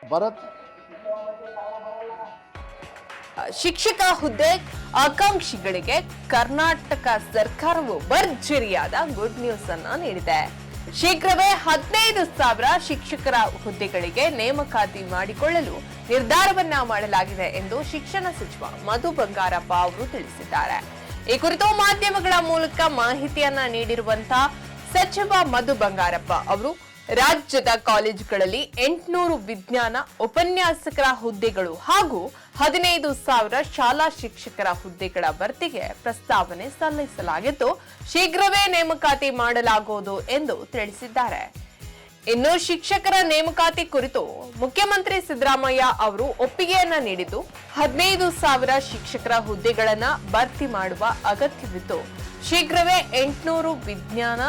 ಭರತ್? ಶಿಕ್ಷಕ ಹುದ್ದೆ ಆಕಾಂಕ್ಷಿಗಳಿಗೆ ಕರ್ನಾಟಕ ಸರ್ಕಾರವು ಭರ್ಜರಿಯಾದ ಗುಡ್ ನ್ಯೂಸ್ ಅನ್ನು ನೀಡಿದೆ. ಶೀಘ್ರವೇ ಹದಿನೈದು ಸಾವಿರ ಶಿಕ್ಷಕರ ಹುದ್ದೆಗಳಿಗೆ ನೇಮಕಾತಿ ಮಾಡಿಕೊಳ್ಳಲು ನಿರ್ಧಾರವನ್ನ ಮಾಡಲಾಗಿದೆ ಎಂದು ಶಿಕ್ಷಣ ಸಚಿವ ಮಧು ಬಂಗಾರಪ್ಪ ಅವರು ತಿಳಿಸಿದ್ದಾರೆ. ಈ ಕುರಿತು ಮಾಧ್ಯಮಗಳ ಮೂಲಕ ಮಾಹಿತಿಯನ್ನ ನೀಡಿರುವಂತಹ ಸಚಿವ ಮಧು ಬಂಗಾರಪ್ಪ ಅವರು ರಾಜ್ಯದ ಕಾಲೇಜುಗಳಲ್ಲಿ ಎಂಟುನೂರು ವಿಜ್ಞಾನ ಉಪನ್ಯಾಸಕರ ಹುದ್ದೆಗಳು ಹಾಗೂ ಹದಿನೈದು ಸಾವಿರ ಶಾಲಾ ಶಿಕ್ಷಕರ ಹುದ್ದೆಗಳ ಭರ್ತಿಗೆ ಪ್ರಸ್ತಾವನೆ ಸಲ್ಲಿಸಲಾಗಿದ್ದು, ಶೀಘ್ರವೇ ನೇಮಕಾತಿ ಮಾಡಲಾಗುವುದು ಎಂದು ತಿಳಿಸಿದ್ದಾರೆ. ಇನ್ನು ಶಿಕ್ಷಕರ ನೇಮಕಾತಿ ಕುರಿತು ಮುಖ್ಯಮಂತ್ರಿ ಸಿದ್ದರಾಮಯ್ಯ ಅವರು ಒಪ್ಪಿಗೆಯನ್ನ ನೀಡಿದ್ದು, ಹದಿನೈದು ಸಾವಿರ ಶಿಕ್ಷಕರ ಹುದ್ದೆಗಳನ್ನು ಭರ್ತಿ ಮಾಡುವ ಅಗತ್ಯವಿದ್ದು, ಶೀಘ್ರವೇ ಎಂಟುನೂರು ವಿಜ್ಞಾನ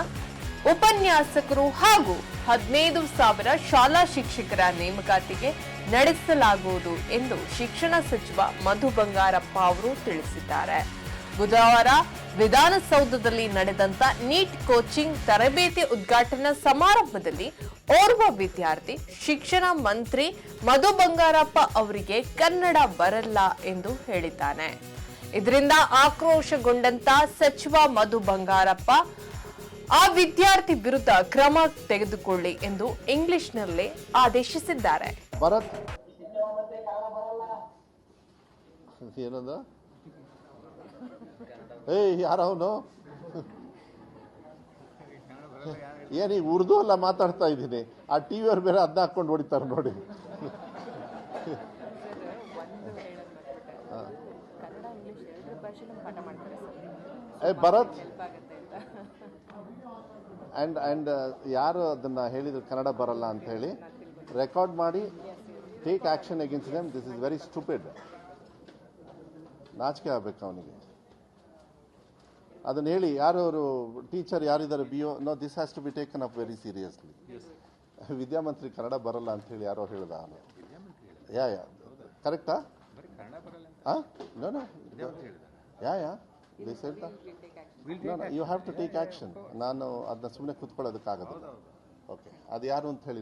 ಉಪನ್ಯಾಸಕರು ಹಾಗೂ ಹದಿನೈದು ಸಾವಿರ ಶಾಲಾ ಶಿಕ್ಷಕರ ನೇಮಕಾತಿಗೆ ನಡೆಸಲಾಗುವುದು ಎಂದು ಶಿಕ್ಷಣ ಸಚಿವ ಮಧು ಬಂಗಾರಪ್ಪ ಅವರು ತಿಳಿಸಿದ್ದಾರೆ. ಬುಧವಾರ ವಿಧಾನಸೌಧದಲ್ಲಿ ನಡೆದಂತ ನೀಟ್ ಕೋಚಿಂಗ್ ತರಬೇತಿ ಉದ್ಘಾಟನಾ ಸಮಾರಂಭದಲ್ಲಿ ಓರ್ವ ವಿದ್ಯಾರ್ಥಿ, ಶಿಕ್ಷಣ ಮಂತ್ರಿ ಮಧು ಬಂಗಾರಪ್ಪ ಅವರಿಗೆ ಕನ್ನಡ ಬರಲ್ಲ ಎಂದು ಹೇಳಿದ್ದಾನೆ. ಇದರಿಂದ ಆಕ್ರೋಶಗೊಂಡಂತ ಸಚಿವ ಮಧು ಬಂಗಾರಪ್ಪ ಆ ವಿದ್ಯಾರ್ಥಿ ವಿರುದ್ಧ ಕ್ರಮ ತೆಗೆದುಕೊಳ್ಳಿ ಎಂದು ಇಂಗ್ಲಿಷ್ನಲ್ಲಿ ಆದೇಶಿಸಿದ್ದಾರೆ. ಭರತ್. ಏನಂದ? ಏಯ್ ಯಾರವನು ಏನೀಗ ಉರ್ದು ಎಲ್ಲ ಮಾತಾಡ್ತಾ ಇದ್ದೀನಿ. ಆ ಟಿ ವಿಯವ್ರು ಬೇರೆ ಅದನ್ನ ಹಾಕೊಂಡು ಹೊಡಿತಾರೆ ನೋಡಿ. ಏ ಭರತ್. ಆ್ಯಂಡ್ ಆ್ಯಂಡ್ ಯಾರು ಅದನ್ನು ಹೇಳಿದ್ರು ಕನ್ನಡ ಬರಲ್ಲ ಅಂತ ಹೇಳಿ ರೆಕಾರ್ಡ್ ಮಾಡಿ take action against them this is very stupid ನಾಚಿಕೆ ಆಗಬೇಕು ಅವನಿಗೆ. ಅದನ್ನು ಹೇಳಿ ಯಾರು ಅವರು ಟೀಚರ್ ಯಾರಿದ್ದಾರೆ B O no this has to be taken up very seriously ವಿದ್ಯಾಮಂತ್ರಿ Kannada ಬರಲ್ಲ ಅಂತ ಹೇಳಿ ಯಾರೋ ಹೇಳ್ದ ಅವನು ಯಾ ಯಾ ಕರೆಕ್ಟಾ ಹಾಂ no no yeah yeah. This said you have to take action ನಾನು ಅದನ್ನ ಸುಮ್ಮನೆ ಕೂತ್ಕೊಳ್ಳೋದಕ್ಕಾಗೋದಿಲ್ಲ ಓಕೆ ಅದು ಯಾರು ಅಂತ ಹೇಳಿ